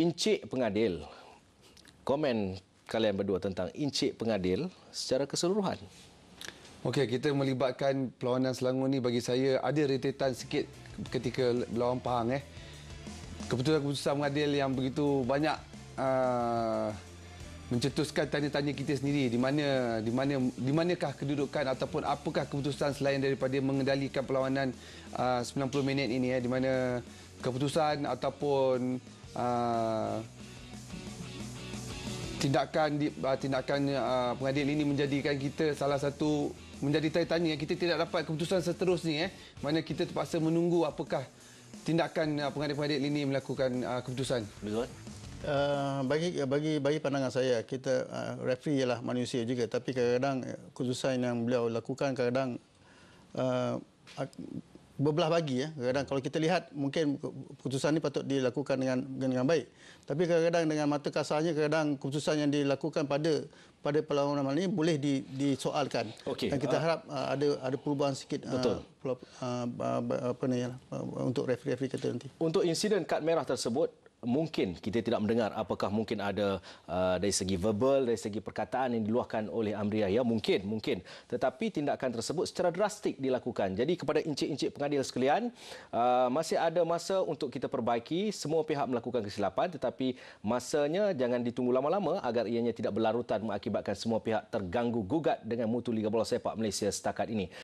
Encik Pengadil. Komen kalian berdua tentang Encik Pengadil secara keseluruhan. Okey, kita melibatkan perlawanan Selangor ni bagi saya ada rentetan sikit ketika lawan Pahang eh. Keputusan-keputusan mengadil yang begitu banyak uh, mencetuskan tanya-tanya kita sendiri di mana di mana di manakah kedudukan ataupun apakah keputusan selain daripada mengendalikan perlawanan uh, 90 minit ini eh di mana keputusan ataupun uh, tindakan di, uh, tindakan uh, pengadil ini menjadikan kita salah satu menjadi tanya tanya kita tidak dapat keputusan seterusnya eh. Mana kita terpaksa menunggu apakah tindakan uh, pengadil-pengadil ini melakukan uh, keputusan. Betul? Uh, bagi bagi bagi pandangan saya kita uh, referee ialah manusia juga. Tapi kadang-kadang keputusan yang beliau lakukan kadang uh, berbelah bagi ya. Kadang kalau kita lihat mungkin keputusan ini patut dilakukan dengan dengan baik. Tapi kadang-kadang dengan mata kasarnya kadang keputusan yang dilakukan pada pada perlawanan malam ini boleh di, disoalkan. Okey. Dan kita Uh, harap uh, ada ada perubahan sikit Betul. Uh, uh, uh, apa ni uh, untuk referee-referee kita nanti. Untuk insiden kad merah tersebut, mungkin kita tidak mendengar apakah mungkin ada uh, dari segi verbal, dari segi perkataan yang diluahkan oleh Amria. Ya, mungkin, mungkin. Tetapi tindakan tersebut secara drastik dilakukan. Jadi kepada encik-encik pengadil sekalian, uh, masih ada masa untuk kita perbaiki. Semua pihak melakukan kesilapan tetapi masanya jangan ditunggu lama-lama agar ianya tidak berlarutan mengakibatkan semua pihak terganggu gugat dengan mutu Liga Bola Sepak Malaysia setakat ini.